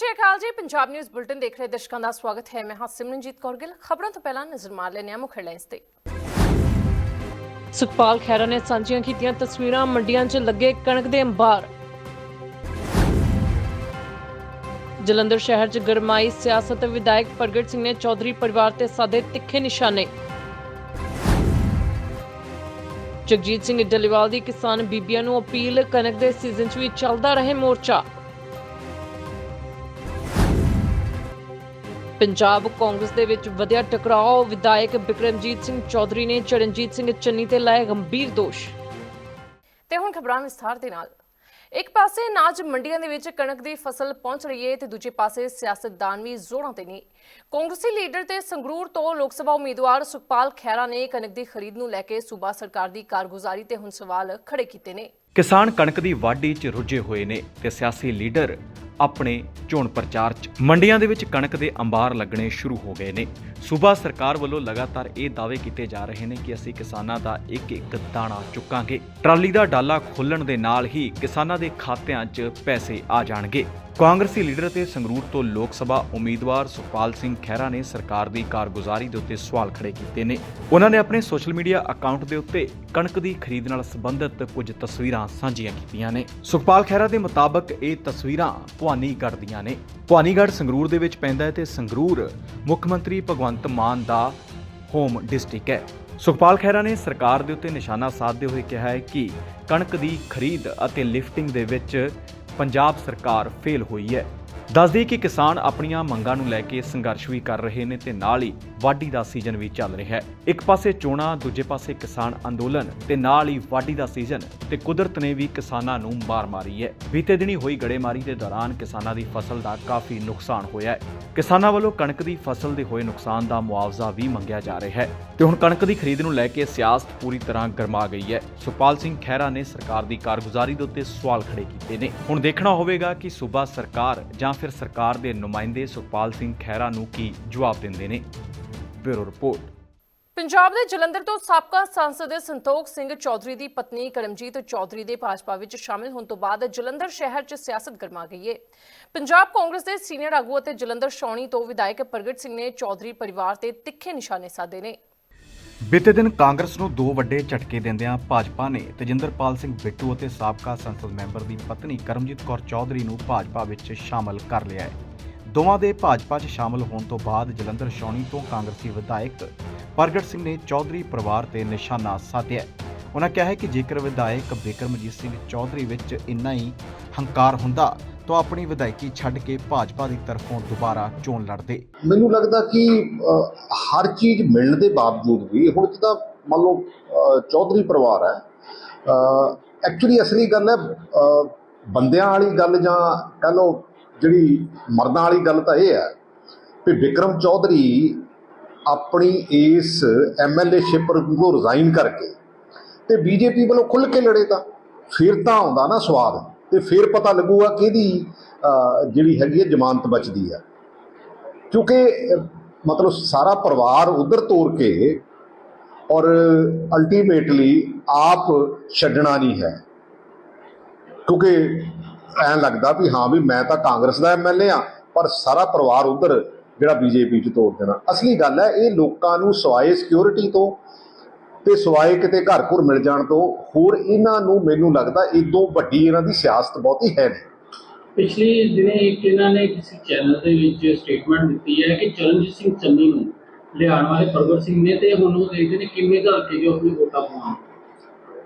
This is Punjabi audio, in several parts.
ਸ਼੍ਰੀ ਅਕਾਲ ਜੀ। ਪੰਜਾਬ ਨਿਊਜ਼ ਬੁਲਟਨ ਦੇਖ ਰਹੇ ਦਰਸ਼ਕਾਂ ਦਾ ਸਵਾਗਤ ਹੈ। ਮੈਂ ਹਾਂ ਸਿਮਰਨਜੀਤ ਕੌਰ ਗਿੱਲ। ਖਬਰਾਂ ਤੋਂ ਪਹਿਲਾਂ ਨਜ਼ਰ ਮਾਰ ਲੈਂਦੇ ਹਾਂ ਮੁੱਖ ਹੈਡਲਾਈਨਸ ਤੇ। ਸੁਖਪਾਲ ਖਹਿਰਾ ਨੇ ਸਾਂਝੀਆਂ ਕੀਤੀਆਂ ਤਸਵੀਰਾਂ, ਮੰਡੀਆਂ 'ਚ ਲੱਗੇ ਕਣਕ ਦੇ ਅੰਬਾਰ। ਜਲੰਧਰ ਸ਼ਹਿਰ 'ਚ ਗਰਮਾਈ, ਸਿਆਸਤ ਵਿਧਾਇਕ ਪ੍ਰਗਟ ਸਿੰਘ ਨੇ ਚੌਧਰੀ ਪਰਿਵਾਰ ਤੇ ਸਾਦੇ ਤਿੱਖੇ ਨਿਸ਼ਾਨੇ। ਜਗਜੀਤ ਸਿੰਘ ਡੱਲੇਵਾਲ ਦੀ ਕਿਸਾਨ ਬੀਬੀਆਂ ਨੂੰ ਅਪੀਲ, ਕਣਕ ਦੇ ਸੀਜ਼ਨ 'ਚ ਵੀ ਚੱਲਦਾ ਰਹੇ ਮੋਰਚਾ। ਪੰਜਾਬ ਕਾਂਗਰਸ ਦੇ ਵਿੱਚ ਵਧਿਆ ਟਕਰਾਅ ਵਿਧਾਇਕ ਬਿਕਰਮਜੀਤ ਸਿੰਘ ਚੌਧਰੀ ਨੇ ਚਰਨਜੀਤ ਸਿੰਘ ਚੰਨੀ ਤੇ ਲਾਏ ਗੰਭੀਰ ਦੋਸ਼। ਤੇ ਹੁਣ ਖਬਰਾਂ ਵਿਸਥਾਰ ਦੇ ਨਾਲ। ਇੱਕ ਪਾਸੇ ਨਾਜ ਮੰਡੀਆਂ ਦੇ ਵਿੱਚ ਕਣਕ ਦੀ ਫਸਲ ਪਹੁੰਚ ਰਹੀ ਹੈ ਤੇ ਦੂਜੇ ਪਾਸੇ ਸਿਆਸਤਦਾਨ ਵੀ ਜ਼ੋਰਾਂ ਤੇ ਨੇ। ਕਾਂਗਰਸੀ ਲੀਡਰ ਤੇ ਸੰਗਰੂਰ ਤੋਂ ਲੋਕ ਸਭਾ ਉਮੀਦਵਾਰ ਸੁਖਪਾਲ ਖਹਿਰਾ ਨੇ ਕਣਕ ਦੀ ਖਰੀਦ ਨੂੰ ਲੈ ਕੇ ਸੂਬਾ ਸਰਕਾਰ ਦੀ ਕਾਰਗੁਜ਼ਾਰੀ ਤੇ ਹੁਣ ਸਵਾਲ ਖੜੇ ਕੀਤੇ ਨੇ। ਕਿਸਾਨ ਕਣਕ ਦੀ ਵਾਢੀ 'ਚ ਰੁੱਝੇ ਹੋਏ ਨੇ ਤੇ ਸਿਆਸੀ ਲੀਡਰ ਆਪਣੇ ਚੋਣ ਪ੍ਰਚਾਰ 'ਚ। ਮੰਡੀਆਂ ਦੇ ਵਿੱਚ ਕਣਕ ਦੇ ਅੰਬਾਰ ਲੱਗਣੇ ਸ਼ੁਰੂ ਹੋ ਗਏ ਨੇ। ਸੂਬਾ ਸਰਕਾਰ ਵੱਲੋਂ ਲਗਾਤਾਰ ਇਹ ਦਾਅਵੇ ਕੀਤੇ ਜਾ ਰਹੇ ਨੇ ਕਿ ਅਸੀਂ ਕਿਸਾਨਾਂ ਦਾ ਇੱਕ ਇੱਕ ਦਾਣਾ ਚੁੱਕਾਂਗੇ। ਟਰਾਲੀ ਦਾ ਡਾਲਾ ਖੋਲਣ ਦੇ ਨਾਲ ਹੀ ਕਿਸਾਨਾਂ ਦੇ ਖਾਤਿਆਂ 'ਚ ਪੈਸੇ ਆ ਜਾਣਗੇ। ਕਾਂਗਰਸੀ ਲੀਡਰ ਤੇ ਸੰਗਰੂਰ ਤੋਂ ਲੋਕ ਸਭਾ ਉਮੀਦਵਾਰ ਸੁਖਪਾਲ ਸਿੰਘ ਖਹਿਰਾ ਨੇ ਸਰਕਾਰ ਦੀ ਕਾਰਗੁਜ਼ਾਰੀ ਦੇ ਉੱਤੇ ਸਵਾਲ ਖੜੇ ਕੀਤੇ ਨੇ। ਉਹਨਾਂ ਨੇ ਆਪਣੇ ਸੋਸ਼ਲ ਮੀਡੀਆ ਅਕਾਊਂਟ ਦੇ ਉੱਤੇ ਕਣਕ ਦੀ ਖਰੀਦ ਨਾਲ ਸੰਬੰਧਿਤ ਕੁਝ ਤਸਵੀਰਾਂ ਸਾਂਝੀਆਂ ਕੀਤੀਆਂ ਨੇ। ਸੁਖਪਾਲ ਖਹਿਰਾ ਦੇ ਮੁਤਾਬਕ ਇਹ ਤਸਵੀਰਾਂ ਭਵਾਨੀਗੜ੍ਹ ਨੇ। ਭਵਾਨੀਗੜ੍ਹ ਸੰਗਰੂਰ ਦੇ ਵਿੱਚ ਪੈਂਦਾ ਹੈ ਤੇ ਸੰਗਰੂਰ ਮੁੱਖ ਮੰਤਰੀ ਭਗਵੰਤ ਮਾਨ ਦਾ ਹੋਮ ਡਿਸਟ੍ਰਿਕਟ ਹੈ। ਸੁਖਪਾਲ ਖਹਿਰਾ ਨੇ ਸਰਕਾਰ ਦੇ ਉੱਤੇ ਨਿਸ਼ਾਨਾ ਸਾਧਦੇ ਹੋਏ ਕਿਹਾ ਹੈ ਕਿ ਕਣਕ ਦੀ ਖਰੀਦ ਅਤੇ ਲਿਫਟਿੰਗ ਦੇ ਵਿੱਚ ਪੰਜਾਬ ਸਰਕਾਰ ਫੇਲ ਹੋਈ ਹੈ। ਦੱਸਦੀ ਕਿ ਕਿਸਾਨ ਆਪਣੀਆਂ ਮੰਗਾਂ ਨੂੰ ਲੈ ਕੇ ਸੰਘਰਸ਼ ਵੀ ਕਰ ਰਹੇ ਨੇ ਤੇ ਨਾਲ ਹੀ ਵਾਢੀ ਦਾ ਸੀਜ਼ਨ ਵੀ ਚੱਲ ਰਿਹਾ ਹੈ। ਇੱਕ ਪਾਸੇ ਚੋਣਾਂ, ਦੂਜੇ ਪਾਸੇ ਕਿਸਾਨ ਅੰਦੋਲਨ ਤੇ ਨਾਲ ਹੀ ਵਾਢੀ ਦਾ ਸੀਜ਼ਨ ਤੇ ਕੁਦਰਤ ਨੇ ਵੀ ਕਿਸਾਨਾਂ ਨੂੰ ਮਾਰ ਮਾਰੀ ਹੈ। ਬੀਤੇ ਦਿਨੀ ਹੋਈ ਗੜੇਮਾਰੀ ਦੇ ਦੌਰਾਨ ਕਿਸਾਨਾਂ ਦੀ ਫਸਲ ਦਾ ਕਾਫੀ ਨੁਕਸਾਨ ਹੋਇਆ ਹੈ। ਕਿਸਾਨਾਂ ਵੱਲੋਂ ਕਣਕ ਦੀ ਫਸਲ ਦੇ ਹੋਏ ਨੁਕਸਾਨ ਦਾ ਮੁਆਵਜ਼ਾ ਵੀ ਮੰਗਿਆ ਜਾ ਰਿਹਾ ਹੈ ਤੇ ਹੁਣ ਕਣਕ ਦੀ ਖਰੀਦ ਨੂੰ ਲੈ ਕੇ ਸਿਆਸਤ ਪੂਰੀ ਤਰ੍ਹਾਂ ਗਰਮਾ ਗਈ ਹੈ। ਸੁਖਪਾਲ ਸਿੰਘ ਖਹਿਰਾ ਨੇ ਸਰਕਾਰ ਦੀ ਕਾਰਗੁਜ਼ਾਰੀ ਦੇ ਉੱਤੇ ਸਵਾਲ ਖੜੇ ਕੀਤੇ ਨੇ। ਹੁਣ ਦੇਖਣਾ ਹੋਵੇਗਾ ਕਿ ਸੂਬਾ ਸਰਕਾਰ ਜਾਂ ਫਿਰ ਸਰਕਾਰ ਦੇ ਨੁਮਾਇੰਦੇ ਸੁਖਪਾਲ ਸਿੰਘ ਖਹਿਰਾ ਨੂੰ ਕੀ ਜਵਾਬ ਦਿੰਦੇ ਨੇ। Bureau report. ਪੰਜਾਬ ਦੇ ਜਲੰਧਰ ਤੋਂ ਸਾਬਕਾ ਸੰਸਦ ਸੰਤੋਖ ਸਿੰਘ ਚੌਧਰੀ ਦੀ ਪਤਨੀ ਕਰਮਜੀਤ ਚੌਧਰੀ ਦੇ ਭਾਜਪਾ ਵਿੱਚ ਸ਼ਾਮਿਲ ਹੋਣ ਤੋਂ ਬਾਅਦ ਜਲੰਧਰ ਸ਼ਹਿਰ 'ਚ ਸਿਆਸਤ ਗਰਮਾ ਗਈ ਹੈ ਪੰਜਾਬ ਕਾਂਗਰਸ ਦੇ ਸੀਨੀਅਰ ਆਗੂ ਅਤੇ ਜਲੰਧਰ ਸ਼ੌਣੀ ਤੋਂ ਵਿਧਾਇਕ ਪ੍ਰਗਟ ਸਿੰਘ ਨੇ ਚੌਧਰੀ ਪਰਿਵਾਰ ਤੇ ਤਿੱਖੇ ਨਿਸ਼ਾਨੇ ਸਾਧੇ ਨੇ। ਬੀਤੇ ਦਿਨ ਕਾਂਗਰਸ ਨੂੰ ਦੋ ਵੱਡੇ ਝਟਕੇ ਦਿੰਦਿਆਂ ਭਾਜਪਾ ਨੇ ਤੇਜਿੰਦਰਪਾਲ ਸਿੰਘ ਬਿੱਟੂ ਅਤੇ ਸਾਬਕਾ ਸੰਸਦ ਮੈਂਬਰ ਦੀ ਪਤਨੀ ਕਰਮਜੀਤ ਕੌਰ ਚੌਧਰੀ ਨੂੰ ਭਾਜਪਾ ਵਿੱਚ ਸ਼ਾਮਲ ਕਰ ਲਿਆ ਹੈ। ਦੋਵਾਂ ਦੇ ਭਾਜਪਾ 'ਚ ਸ਼ਾਮਲ ਹੋਣ ਤੋਂ ਬਾਅਦ ਜਲੰਧਰ ਸ਼ੌਣੀ ਤੋਂ ਕਾਂਗਰਸੀ ਵਿਧਾਇਕ ਪ੍ਰਗਟ ਸਿੰਘ ਨੇ ਚੌਧਰੀ ਪਰਿਵਾਰ ਤੇ ਨਿਸ਼ਾਨਾ ਸਾਧਿਆ। ਉਹਨਾਂ ਕਿਹਾ ਹੈ ਕਿ ਜੇਕਰ ਵਿਧਾਇਕ ਬਿਕਰਮਜੀਤ ਸਿੰਘ ਚੌਧਰੀ ਵਿੱਚ ਇੰਨਾ ਹੀ ਹੰਕਾਰ ਹੁੰਦਾ, ਤਾਂ ਆਪਣੀ ਵਿਧਾਇਕੀ ਛੱਡ ਕੇ ਭਾਜਪਾ ਦੀ ਤਰਫੋਂ ਦੁਬਾਰਾ ਚੋਣ ਲੜਦੇ। ਮੈਨੂੰ ਲੱਗਦਾ ਕਿ ਹਰ ਚੀਜ਼ ਮਿਲਣ ਦੇ ਬਾਵਜੂਦ ਵੀ, ਹੁਣ ਜਿੱਦਾਂ ਮੰਨ ਲਓ ਚੌਧਰੀ ਪਰਿਵਾਰ ਹੈ ਐਕਚੁਅਲੀ ਅਸਲੀ ਗੱਲ ਹੈ ਬੰਦਿਆਂ ਵਾਲੀ ਗੱਲ ਜਾਂ ਕਹ ਲਓ ਜਿਹੜੀ ਮਰਦਾਂ ਵਾਲੀ ਗੱਲ ਤਾਂ ਇਹ ਹੈ ਕਿ ਵਿਕਰਮ ਚੌਧਰੀ ਆਪਣੀ ਇਸ ਐਮਐਲਏ ਸ਼ਿਪ ਨੂੰ ਰਿਜ਼ਾਈਨ ਕਰਕੇ ਤੇ ਬੀਜੇਪੀ ਵੱਲੋਂ ਖੁੱਲ ਕੇ ਲੜੇ ਤਾਂ ਫਿਰ ਤਾਂ ਆਉਂਦਾ ਨਾ ਸਵਾਦ ਤੇ ਫਿਰ ਪਤਾ ਲੱਗੂਗਾ ਕਿਹਦੀ ਜਿਹੜੀ ਹੈਗੀ ਹੈ ਜ਼ਮਾਨਤ ਬਚਦੀ ਹੈ। ਕਿਉਂਕਿ ਮਤਲਬ ਸਾਰਾ ਪਰਿਵਾਰ ਉਧਰ ਤੋਰ ਕੇ ਔਰ ਅਲਟੀਮੇਟਲੀ ਆਪ ਛੱਡਣਾ ਨਹੀਂ ਹੈ। ਕਿਉਂਕਿ ਐਂ ਲੱਗਦਾ ਵੀ ਹਾਂ ਵੀ ਮੈਂ ਤਾਂ ਕਾਂਗਰਸ ਦਾ ਐਮਐਲਏ ਆ, ਪਰ ਸਾਰਾ ਪਰਿਵਾਰ ਉਧਰ ਜਿਹੜਾ ਬੀਜੇਪੀ 'ਚ ਤੋੜ ਦੇਣਾ। ਅਸਲੀ ਗੱਲ ਹੈ, ਇਹ ਲੋਕਾਂ ਨੂੰ ਸਵਾਏ ਸਿਕਿਉਰਿਟੀ ਤੋਂ ਤੇ ਸਵਾਏ ਕਿਤੇ ਘਰ ਘੁਰ ਮਿਲ ਜਾਣ ਤੋਂ, ਹੋਰ ਇਹਨਾਂ ਨੂੰ ਮੈਨੂੰ ਲੱਗਦਾ ਇਦੋਂ ਵੱਡੀ ਇਹਨਾਂ ਦੀ ਸਿਆਸਤ ਬਹੁਤੀ ਹੈ ਨਹੀਂ। ਪਿਛਲੇ ਦਿਨੇ ਇੱਕ ਇਹਨਾਂ ਨੇ ਕਿਸੇ ਚੈਨਲ ਦੇ ਵਿੱਚ ਸਟੇਟਮੈਂਟ ਦਿੱਤੀ ਹੈ ਕਿ ਚਰਨਜੀਤ ਸਿੰਘ ਚੰਨੀ ਨੂੰ ਲਿਆਉਣ ਵਾਲੇ ਪ੍ਰਗਟ ਸਿੰਘ ਨੇ, ਤੇ ਹੁਣ ਉਹ ਦੇਖਦੇ ਨੇ ਕਿਵੇਂ ਦਾ ਕੇ ਜੋ ਆਪਣੀ ਵੋਟਾਂ ਪਾਉਣ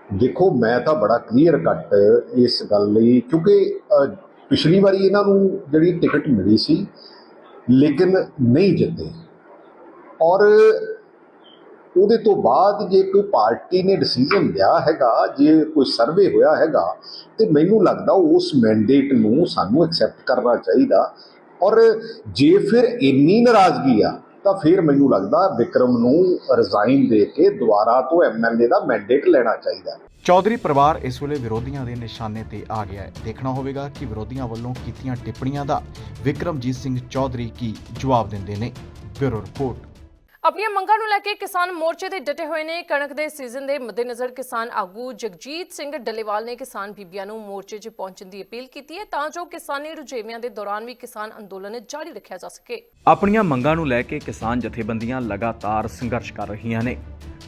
ਦੇਖੋ, ਮੈਂ ਤਾਂ ਬੜਾ ਕਲੀਅਰ ਕੱਟ ਇਸ ਗੱਲ ਲਈ, ਕਿਉਂਕਿ ਪਿਛਲੀ ਵਾਰੀ ਇਹਨਾਂ ਨੂੰ ਜਿਹੜੀ ਟਿਕਟ ਮਿਲੀ ਸੀ, ਲੇਕਿਨ ਨਹੀਂ ਜਿੱਤੇ। ਔਰ ਉਹਦੇ ਤੋਂ ਬਾਅਦ ਜੇ ਕੋਈ ਪਾਰਟੀ ਨੇ ਡਿਸੀਜਨ ਲਿਆ ਹੈਗਾ, ਜੇ ਕੋਈ ਸਰਵੇ ਹੋਇਆ ਹੈਗਾ, ਤੇ ਮੈਨੂੰ ਲੱਗਦਾ ਉਸ ਮੈਂਡੇਟ ਨੂੰ ਸਾਨੂੰ ਐਕਸੈਪਟ ਕਰਨਾ ਚਾਹੀਦਾ। ਔਰ ਜੇ ਫਿਰ ਇੰਨੀ ਨਾਰਾਜ਼ਗੀ ਆ ਤਾਂ ਫਿਰ ਮੈਨੂੰ ਲੱਗਦਾ ਵਿਕਰਮ ਨੂੰ ਰਿਜ਼ਾਈਨ ਦੇ ਕੇ ਦੁਬਾਰਾ ਤੋਂ ਐਮਐਲਏ ਦਾ ਮੈਂਡੇਟ ਲੈਣਾ ਚਾਹੀਦਾ ਚੌਧਰੀ ਪਰਿਵਾਰ ਇਸ ਵੇਲੇ ਵਿਰੋਧੀਆਂ ਦੇ ਨਿਸ਼ਾਨੇ ਤੇ ਆ ਗਿਆ ਹੈ। ਦੇਖਣਾ ਹੋਵੇਗਾ ਕਿ ਵਿਰੋਧੀਆਂ ਵੱਲੋਂ ਕੀਤੀਆਂ ਟਿੱਪਣੀਆਂ ਦਾ ਵਿਕਰਮਜੀਤ ਸਿੰਘ ਚੌਧਰੀ ਕੀ ਜਵਾਬ ਦਿੰਦੇ ਨੇ। Bureau report. ਆਪਣੀਆਂ ਮੰਗਾਂ ਨੂੰ ਲੈ ਕੇ ਕਿਸਾਨ ਮੋਰਚੇ ਤੇ ਡਟੇ ਹੋਏ ਨੇ। ਕਣਕ ਦੇ ਸੀਜ਼ਨ ਦੇ ਮੱਦੇਨਜ਼ਰ ਕਿਸਾਨ ਆਗੂ ਜਗਜੀਤ ਸਿੰਘ ਡੱਲੇਵਾਲ ਨੇ ਕਿਸਾਨ ਬੀਬੀਆਂ ਨੂੰ ਮੋਰਚੇ 'ਚ ਪਹੁੰਚਣ ਦੀ ਅਪੀਲ ਕੀਤੀ ਹੈ ਤਾਂ ਜੋ ਕਿਸਾਨੀ ਰੁਝੇਵਿਆਂ ਦੇ ਦੌਰਾਨ ਵੀ ਕਿਸਾਨ ਅੰਦੋਲਨ ਜਾਰੀ ਰੱਖਿਆ ਜਾ ਸਕੇ। ਆਪਣੀਆਂ ਮੰਗਾਂ ਨੂੰ ਲੈ ਕੇ ਕਿਸਾਨ ਜਥੇਬੰਦੀਆਂ ਲਗਾਤਾਰ ਸੰਘਰਸ਼ ਕਰ ਰਹੀਆਂ ਨੇ।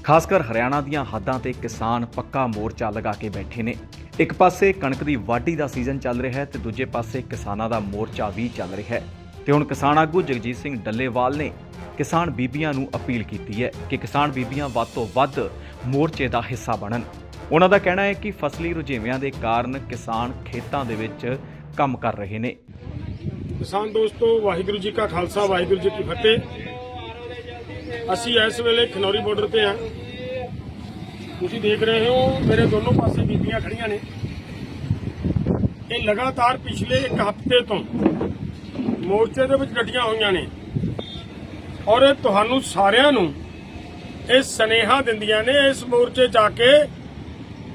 ਖਾਸ ਕਰ ਹਰਿਆਣਾ ਦੀਆਂ ਹੱਦਾਂ ਤੇ ਕਿਸਾਨ ਪੱਕਾ ਮੋਰਚਾ ਲਗਾ ਕੇ ਬੈਠੇ ਨੇ। ਇੱਕ ਪਾਸੇ ਕਣਕ ਦੀ ਵਾਢੀ ਦਾ ਸੀਜ਼ਨ ਚੱਲ ਰਿਹਾ ਹੈ ਤੇ ਦੂਜੇ ਪਾਸੇ ਕਿਸਾਨਾਂ ਦਾ ਮੋਰਚਾ ਵੀ ਚੱਲ ਰਿਹਾ ਹੈ। ਤੇ ਹੁਣ ਕਿਸਾਨ ਆਗੂ ਜਗਜੀਤ ਸਿੰਘ ਡੱਲੇਵਾਲ ਨੇ ਕਿਸਾਨ ਬੀਬੀਆਂ ਨੂੰ ਅਪੀਲ ਕੀਤੀ ਹੈ ਕਿ ਕਿਸਾਨ ਬੀਬੀਆਂ ਵੱਧ ਤੋਂ ਵੱਧ ਮੋਰਚੇ ਦਾ ਹਿੱਸਾ ਬਣਨ। ਉਹਨਾਂ ਦਾ ਕਹਿਣਾ ਹੈ ਕਿ ਫਸਲੀ ਰੁਝੇਵਿਆਂ ਦੇ ਕਾਰਨ ਕਿਸਾਨ ਖੇਤਾਂ ਦੇ ਵਿੱਚ ਕੰਮ ਕਰ ਰਹੇ ਨੇ। ਕਿਸਾਨ ਦੋਸਤੋ, ਵਾਹਿਗੁਰੂ ਜੀ ਕਾ ਖਾਲਸਾ, ਵਾਹਿਗੁਰੂ ਜੀ ਕੀ ਫਤਿਹ। ਅਸੀਂ ਇਸ ਵੇਲੇ ਖਨੌਰੀ ਬਾਰਡਰ ਤੇ ਹਾਂ। ਤੁਸੀਂ ਦੇਖ ਰਹੇ ਹੋ, ਮੇਰੇ ਦੋਨੋਂ ਪਾਸੇ ਬੀਬੀਆਂ ਖੜੀਆਂ ਨੇ। ਇਹ ਲਗਾਤਾਰ ਪਿਛਲੇ ਇੱਕ ਹਫ਼ਤੇ ਤੋਂ ਮੋਰਚੇ ਦੇ ਵਿੱਚ ਗੱਡੀਆਂ ਹੋਈਆਂ ਨੇ। ਔਰ ਇਹ ਤੁਹਾਨੂੰ ਸਾਰਿਆਂ ਨੂੰ ਇਹ ਸਨੇਹਾ ਦਿੰਦੀਆਂ ਨੇ ਇਸ ਮੋਰਚੇ ਜਾ ਕੇ